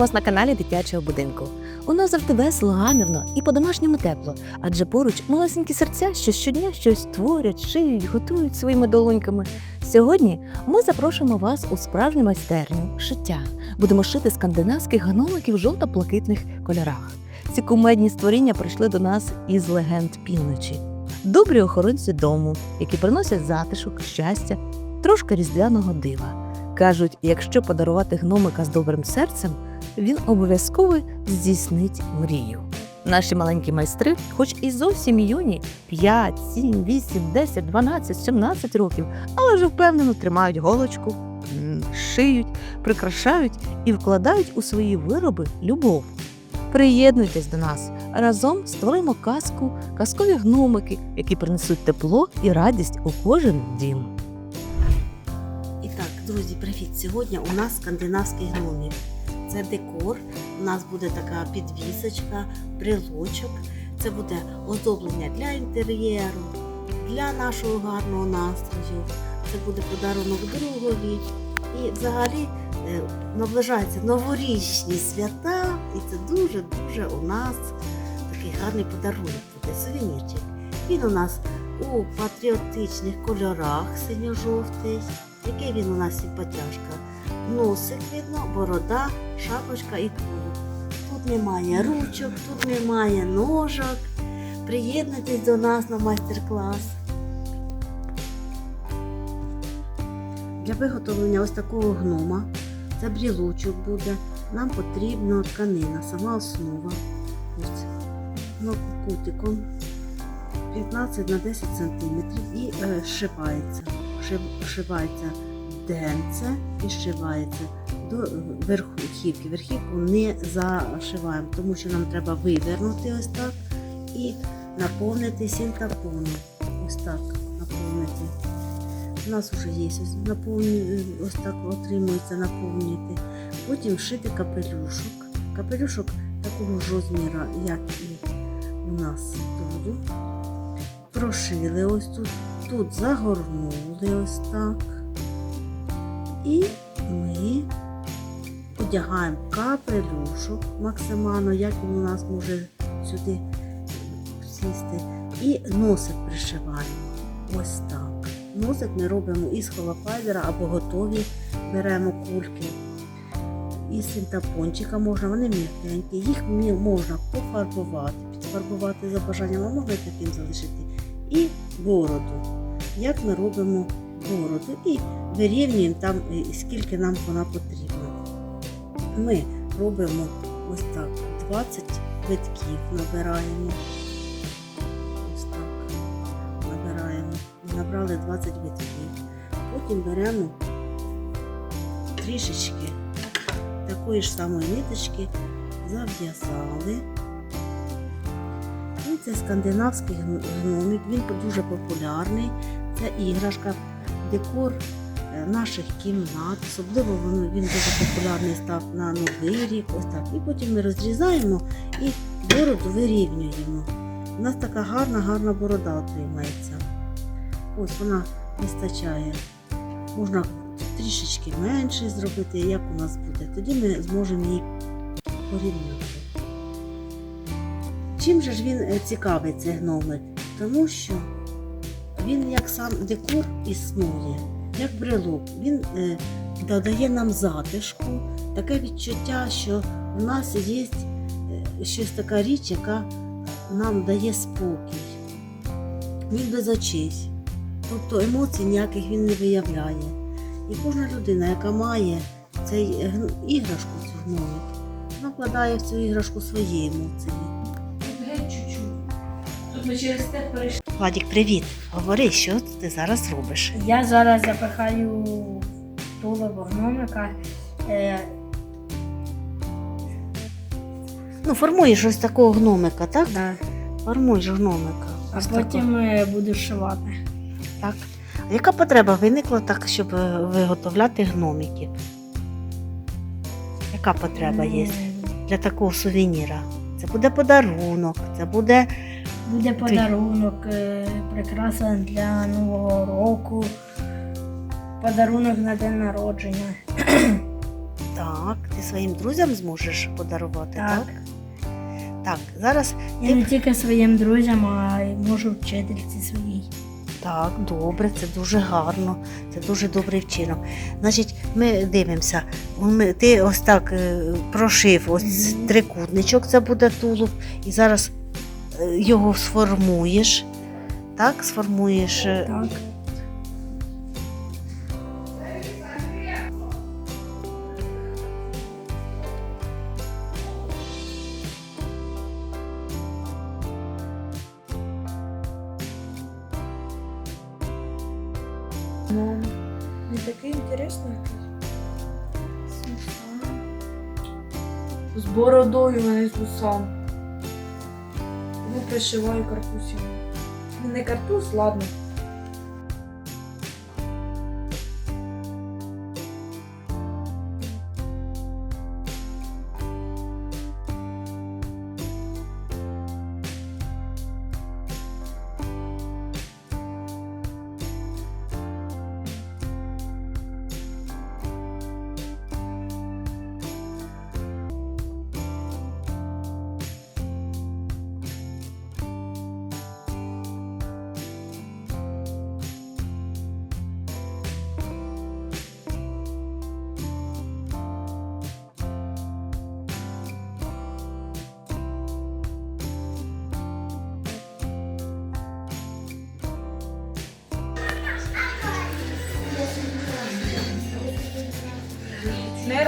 вас на каналі дитячого будинку. У нас завжди весело, гамірно і по-домашньому тепло, адже поруч малесенькі серця, що щодня щось творять, шиють, готують своїми долоньками. Сьогодні ми запрошуємо вас у справжню майстерню шиття. Будемо шити скандинавських гномиків в жовто-блакитних кольорах. Ці кумедні створіння прийшли до нас із легенд півночі. Добрі охоронці дому, які приносять затишок, щастя, трошки різдвяного дива. Кажуть, якщо подарувати гномика з добрим серцем, він обов'язково здійснить мрію. Наші маленькі майстри, хоч і зовсім юні 5, 7, 8, 10, 12, 17 років, але вже впевнено тримають голочку, шиють, прикрашають і вкладають у свої вироби любов. Приєднуйтесь до нас разом створимо казку, казкові гномики, які принесуть тепло і радість у кожен дім. Друзі, привіт! Сьогодні у нас скандинавський гномик. Це декор. У нас буде така підвісочка, брелочок. Це буде оздоблення для інтер'єру, для нашого гарного настрою. Це буде подарунок другові. І взагалі е, наближаються новорічні свята, і це дуже-дуже у нас такий гарний подарунок буде, сувенірчик. Він у нас у патріотичних кольорах синьо-жовтий. Який він у нас симпатяшка. Носик видно, борода, шапочка і тулуб. Тут немає ручок, тут немає ножок. Приєднуйтесь до нас на майстер-клас. Для виготовлення ось такого гнома, це брілочок буде, нам потрібна тканина, сама основа. Ось, кутиком 15 на 10 см і е, шивається. Шив- Шивається денце і шивається до верхівки. Верхівку не зашиваємо, тому що нам треба вивернути ось так і наповнити синтапоном. Ось так наповнити. У нас вже є ось, наповню, ось так отримується наповнити. Потім шити капелюшок. Капелюшок такого ж розміру, як і у нас тут. Прошили ось тут, тут загорнули ось так. І ми одягаємо капелюшок максимально, як він у нас може сюди сісти. І носик пришиваємо. Ось так. Носик ми робимо із холофайбера або готові беремо кульки. Із синтапончика можна, вони м'якенькі, їх можна пофарбувати, підфарбувати за бажанням, а можна таким залишити. І бороду. Як ми робимо бороду і вирівнюємо там, е, скільки нам вона потрібна. Ми робимо ось так 20 витків набираємо. Ось так. Набираємо. Набрали 20 витків. Потім беремо трішечки такої ж самої ниточки, зав'язали. Це скандинавський гномик, він дуже популярний. Це іграшка, декор е, наших кімнат. Особливо він дуже популярний став на Новий рік. Ось так. І потім ми розрізаємо і бороду вирівнюємо. У нас така гарна, гарна борода отримається. Ось вона вистачає. Можна трішечки менше зробити, як у нас буде. Тоді ми зможемо її порівняти. Чим же ж він е, цікавий, цей гномик? Тому що він як сам декор існує, як брелок. Він е, додає нам затишку, таке відчуття, що в нас є е, щось така річ, яка нам дає спокій. Він без очей. Тобто емоцій ніяких він не виявляє. І кожна людина, яка має цей е, іграшку, цю гномик, вона вкладає в цю іграшку свої емоції. Ми через те перейшли. Владік, привіт! Говори, що ти зараз робиш? Я зараз запихаю тулово гномика. Е, Ну, формуєш ось такого гномика, так? да. Формуєш гномика. А Ось потім е, буду шивати. Так. А яка потреба виникла так, щоб е, виготовляти гномиків? Яка потреба є М, для такого сувеніра? Це буде подарунок, це буде. Буде подарунок, е, прикраса для Нового року, подарунок на день народження. Так, ти своїм друзям зможеш подарувати, так? Так. Так, зараз Я не тільки своїм друзям, а й можу вчительці своїй. Так, добре, це дуже гарно, це дуже добрий вчинок. Значить, ми дивимося, ти ось так е, прошив ось трикутничок, це буде тулуб, і зараз його сформуєш. Так, сформуєш. е, Так. Ну, не такий інтересний. З бородою а не з вусом. Пришиваю. Ну, Не картуз, ладно.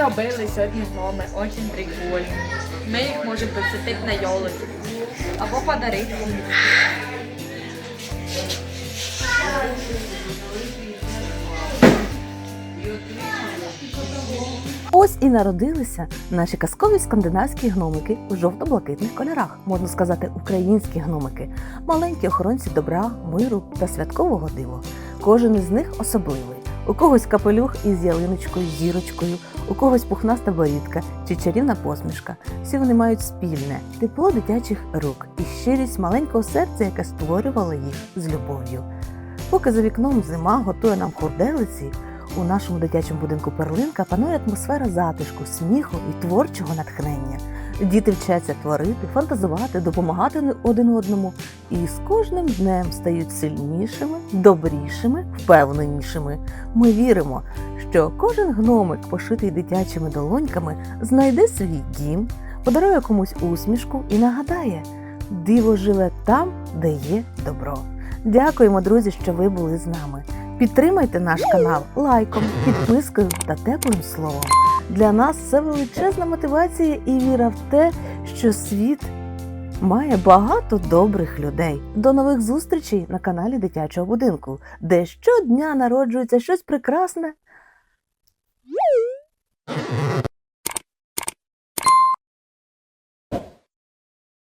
Робили сьогодні гноми, очень прикольно. Ми їх можемо посадити на йолочку. Або подарити. Ось і народилися наші казкові скандинавські гномики у жовто-блакитних кольорах, можна сказати, українські гномики, маленькі охоронці добра, миру та святкового дива. Кожен із них особливий. У когось капелюх із ялиночкою, зірочкою, у когось пухнаста борідка чи чарівна посмішка. Всі вони мають спільне тепло дитячих рук і щирість маленького серця, яке створювало їх з любов'ю. Поки за вікном зима готує нам хурделиці, у нашому дитячому будинку Перлинка панує атмосфера затишку, сміху і творчого натхнення. Діти вчаться творити, фантазувати, допомагати один одному і з кожним днем стають сильнішими, добрішими, впевненішими. Ми віримо, що кожен гномик, пошитий дитячими долоньками, знайде свій дім, подарує комусь усмішку і нагадає: диво живе там, де є добро. Дякуємо, друзі, що ви були з нами. Підтримайте наш канал лайком, підпискою та теплим словом. Для нас це величезна мотивація і віра в те, що світ має багато добрих людей. До нових зустрічей на каналі Дитячого будинку, де щодня народжується щось прекрасне.